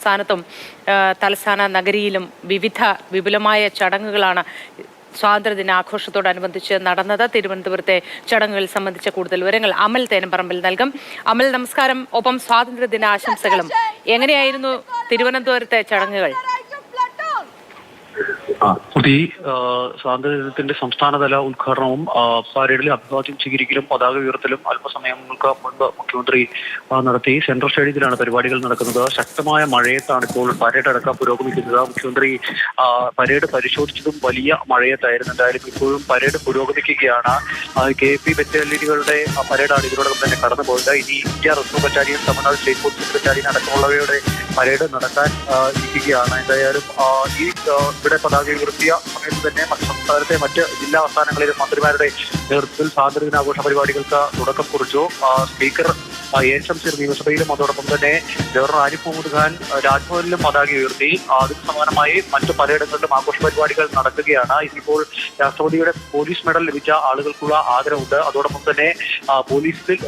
സ്ഥാനത്തും ആ, തലസ്ഥാന നഗരിയിലും വിവിധ വിപുലമായ ചടങ്ങുകളാണ് സ്വാതന്ത്ര്യദിനാഘോഷത്തോടനുബന്ധിച്ച് നടന്നത്. തിരുവനന്തപുരത്തെ ചടങ്ങുകൾ സംബന്ധിച്ച കൂടുതൽ വിവരങ്ങൾ അമൽ തേനമ്പറമ്പിൽ നൽകും. അമൽ നമസ്കാരം. ഒപ്പം സ്വാതന്ത്ര്യദിന ആശംസകളും എങ്ങനെയായിരുന്നു തിരുവനന്തപുരത്തെ ചടങ്ങുകൾ? ആ, സ്വാതന്ത്ര്യത്തിന്റെ സംസ്ഥാനതല ഉദ്ഘാടനവും പരേഡിലെ അഭിവാദ്യം സ്വീകരിക്കലും പതാക ഉയർത്തലും അല്പസമയങ്ങൾക്ക് മുൻപ് മുഖ്യമന്ത്രി നടത്തി സെൻട്രൽ സ്റ്റേഡിയത്തിലാണ് പരിപാടികൾ നടക്കുന്നത്. ശക്തമായ മഴയത്താണ് ഇപ്പോൾ പരേഡ് അടക്കം പുരോഗമിക്കുന്നത്. മുഖ്യമന്ത്രി പരേഡ് പരിശോധിച്ചതും വലിയ മഴയത്തായിരുന്നു. എന്തായാലും ഇപ്പോഴും പരേഡ് പുരോഗമിക്കുകയാണ്. കെ പി ബറ്റാലിയനുകളുടെ പരേഡാണ് ഇതിനോടൊപ്പം തന്നെ കടന്നുപോയത്. ഇനി India reserve battalion Tamil Nadu state police battalion അടക്കമുള്ളവയുടെ parade നടക്കാൻ ഇരിക്കുകയാണ്. എന്തായാലും ഈ ഇവിടെ പതാക ഉയർത്തിയ സമയത്ത് തന്നെ സംസ്ഥാനത്തെ മറ്റ് ജില്ലാ ആസ്ഥാനങ്ങളിലെ മന്ത്രിമാരുടെ നേതൃത്വത്തിൽ സ്വാതന്ത്ര്യദിനാഘോഷ പരിപാടികൾക്ക് തുടക്കം കുറിച്ചു. സ്പീക്കർ ആ, എൻ ശംസീർ നിയമസഭയിലും അതോടൊപ്പം തന്നെ ഗവർണർ ആരിഫ് മുഹമ്മദ് ഖാൻ രാജ്ഭവനിലും പതാക ഉയർത്തി. അതിന് സമാനമായി മറ്റു പലയിടങ്ങളിലും ആഘോഷ പരിപാടികൾ നടക്കുകയാണ്. ഇതിപ്പോൾ രാഷ്ട്രപതിയുടെ പോലീസ് മെഡൽ ലഭിച്ച ആളുകൾക്കുള്ള ആദരവുണ്ട്. അതോടൊപ്പം തന്നെ പോലീസ് പോലീസിൽ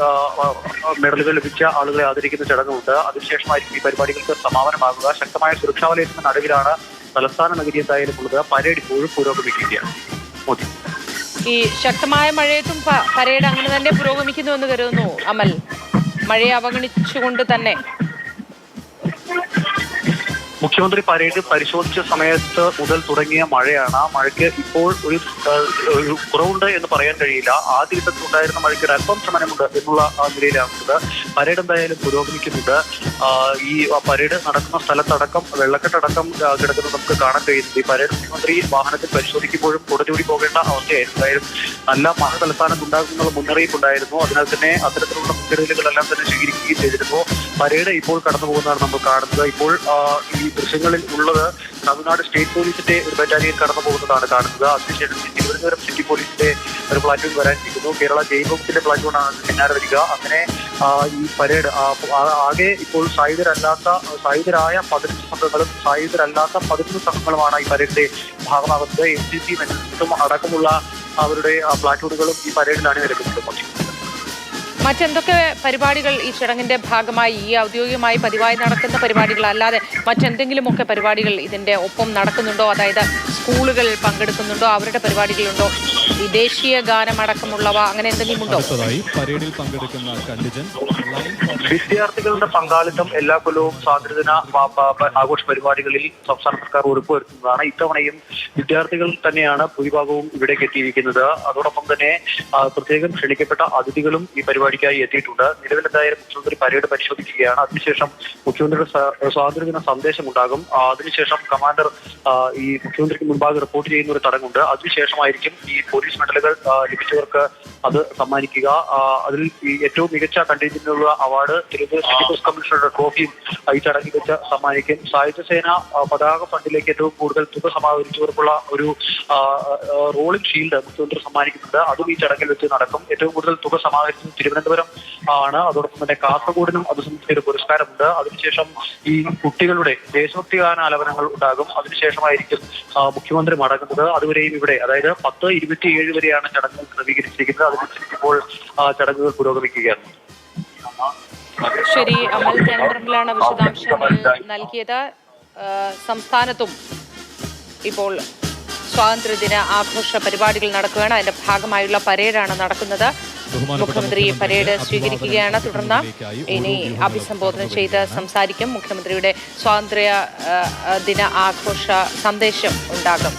മെഡലുകൾ ലഭിച്ച ആളുകളെ ആദരിക്കുന്ന ചടങ്ങുണ്ട് അതിനുശേഷമായിരിക്കും ഈ പരിപാടികൾക്ക് സമാപനമാകുക. ശക്തമായ സുരക്ഷാ വലയത്തിന് നടുവിലാണ് തലസ്ഥാന നഗരി എന്തായാലും ഉള്ളത്. പരേഡ് ഇപ്പോഴും പുരോഗമിക്കുകയാണ്. മോദി. ഈ ശക്തമായ മഴയത്തും പരേഡ് അങ്ങനെ തന്നെ പുരോഗമിക്കുന്നു എന്ന് കരുതുന്നു അമൽ. മഴയെ അവഗണിച്ചുകൊണ്ട് തന്നെ മുഖ്യമന്ത്രി പരേഡ് പരിശോധിച്ച സമയത്ത് മുതൽ തുടങ്ങിയ മഴയാണ്. ആ മഴയ്ക്ക് ഇപ്പോൾ ഒരു ഒരു കുറവുണ്ട് എന്ന് പറയാൻ കഴിയില്ല. ആദ്യ ഘട്ടത്തിൽ ഉണ്ടായിരുന്ന മഴയ്ക്ക് ഒരു അല്പം ശമനമുണ്ട് എന്നുള്ള നിലയിലാണുള്ളത്. പരേഡ് എന്തായാലും പുരോഗമിക്കുന്നുണ്ട്. ഈ പരേഡ് നടക്കുന്ന സ്ഥലത്തടക്കം വെള്ളക്കെട്ടടക്കം കിടക്കുന്നത് നമുക്ക് കാണാൻ കഴിയുന്നത് ഈ പരേഡ് മുഖ്യമന്ത്രി വാഹനത്തിൽ പരിശോധിക്കുമ്പോഴും കുടചൂടി പോകേണ്ട അവസ്ഥയായിരുന്നു. നല്ല മഴ തലസ്ഥാനത്ത് ഉണ്ടാകുന്നുള്ള മുന്നറിയിപ്പ് ഉണ്ടായിരുന്നു അതിനാൽ തന്നെ അത്തരത്തിലുള്ള മുൻകരുതലുകളെല്ലാം തന്നെ സ്വീകരിക്കുകയും ചെയ്തിരുന്നു. പരേഡ് ഇപ്പോൾ കടന്നു പോകുന്നതാണ് നമ്മൾ കാണുന്നത്. ഇപ്പോൾ ഈ ദൃശ്യങ്ങളിൽ ഉള്ളത് തമിഴ്നാട് സ്റ്റേറ്റ് പോലീസിന്റെ ഒരു ബറ്റാലിയൻ കടന്നു പോകുന്നതാണ് കാണുന്നത്. അതിനുശേഷം തിരുവനന്തപുരം സിറ്റി പോലീസിന്റെ ഒരു പ്ലാറ്റൂൺ വരാനിരിക്കുന്നു കേരള ജൈവത്തിന്റെ പ്ലാറ്റൂണാണ് പിന്നാലെ വരിക. അങ്ങനെ ഈ പരേഡ് ആകെ ഇപ്പോൾ സായുധരല്ലാത്ത സായുധരായ പതിനഞ്ച് സംഘങ്ങളും സായുധരല്ലാത്ത പതിനൊന്ന് സംഘങ്ങളുമാണ് ഈ പരേഡിന്റെ ഭാഗമാകുന്നത്. എൻ സി മെൻസും അടക്കമുള്ള അവരുടെ പ്ലാറ്റൂണുകളും ഈ പരേഡിലാണ് നിൽക്കുന്നത് മറ്റെന്തൊക്കെ പരിപാടികൾ ഈ ചടങ്ങിന്റെ ഭാഗമായി ഈ ഔദ്യോഗികമായി പതിവായി നടക്കുന്ന പരിപാടികൾ? അല്ലാതെ മറ്റെന്തെങ്കിലുമൊക്കെ പരിപാടികൾ ഇതിന്റെ ഒപ്പം നടക്കുന്നുണ്ടോ? അതായത് സ്കൂളുകൾ പങ്കെടുക്കുന്നുണ്ടോ? അവരുടെ പരിപാടികളുണ്ടോ? ദേശീയ ഗാനമടക്കമുള്ളവ അങ്ങനെ എന്തെങ്കിലും ഉണ്ടോ പരേഡിൽ പങ്കെടുക്കുന്ന വിദ്യാർത്ഥികളുടെ പങ്കാളിത്തം എല്ലാ കൊല്ലവും സ്വാതന്ത്ര്യദിന ആഘോഷ പരിപാടികളിൽ സംസ്ഥാന സർക്കാർ ഉറപ്പുവരുത്തുന്നതാണ്. ഇത്തവണയും വിദ്യാർത്ഥികൾ തന്നെയാണ് ഭൂരിഭാഗവും ഇവിടേക്ക് എത്തിയിരിക്കുന്നത്. അതോടൊപ്പം തന്നെ പ്രത്യേകം ക്ഷണിക്കപ്പെട്ട അതിഥികളും ഈ പരിപാടിക്കായി എത്തിയിട്ടുണ്ട്. നിലവിലെന്തായാലും മുഖ്യമന്ത്രി പരേഡ് പരിശോധിക്കുകയാണ്. അതിനുശേഷം മുഖ്യമന്ത്രിയുടെ സ്വാതന്ത്ര്യദിന സന്ദേശം ഉണ്ടാകും അതിനുശേഷം കമാൻഡർ ഈ മുഖ്യമന്ത്രിക്ക് മുൻപാകെ റിപ്പോർട്ട് ചെയ്യുന്ന ഒരു തടങ്ങുണ്ട്. അതിനുശേഷമായിരിക്കും ഈ പോലീസ് മെഡലുകൾ ലഭിച്ചവർക്ക് അത് സമ്മാനിക്കുക. അതിൽ ഏറ്റവും മികച്ച കണ്ടീജന്റിനുള്ള അവാർഡ് തിരുവനന്തപുരം സിറ്റി പോലീസ് കമ്മീഷണറുടെ ട്രോഫിയും ഈ ചടങ്ങിൽ വെച്ച് സമ്മാനിക്കും. സായുധ സേന പതാക ഫണ്ടിലേക്ക് ഏറ്റവും കൂടുതൽ തുക സമാഹരിച്ചവർക്കുള്ള ഒരു റോളിംഗ് ഷീൽഡ് മുഖ്യമന്ത്രി സമ്മാനിക്കുന്നുണ്ട്. അതും ഈ ചടങ്ങിൽ വെച്ച് നടക്കും. ഏറ്റവും കൂടുതൽ തുക സമാഹരിച്ചത് തിരുവനന്തപുരം ആണ്. അതോടൊപ്പം തന്നെ കാസർഗോഡിനും അത് സംബന്ധിച്ച ഒരു പുരസ്കാരമുണ്ട്. അതിനുശേഷം ഈ കുട്ടികളുടെ ദേശഭക്തി ഗാന ആലപനങ്ങൾ ഉണ്ടാകും. അതിനുശേഷമായിരിക്കും മുഖ്യമന്ത്രി മടങ്ങുന്നത്. അതുവരെയും ഇവിടെ അതായത് പത്ത് ഇരുപത്തിയേഴ് വരെയാണ് ചടങ്ങുകൾ ക്രമീകരിച്ചിരിക്കുന്നത്. അതിനനുസരിച്ച് ഇപ്പോൾ ആ, ചടങ്ങുകൾ പുരോഗമിക്കുകയാണ്. ശരി അമൽ തേനമ്പറമ്പിലാണ് വിശദാംശങ്ങൾ നൽകിയത്. സംസ്ഥാനത്തും ഇപ്പോൾ സ്വാതന്ത്ര്യദിന ആഘോഷ പരിപാടികൾ നടക്കുകയാണ്. അതിന്റെ ഭാഗമായുള്ള പരേഡാണ് നടക്കുന്നത്. മുഖ്യമന്ത്രി പരേഡ് സ്വീകരിക്കുകയാണ്. തുടർന്ന് ഇനി അഭിസംബോധന ചെയ്ത് സംസാരിക്കും. മുഖ്യമന്ത്രിയുടെ സ്വാതന്ത്ര്യ ദിന ആഘോഷ സന്ദേശം ഉണ്ടാകും.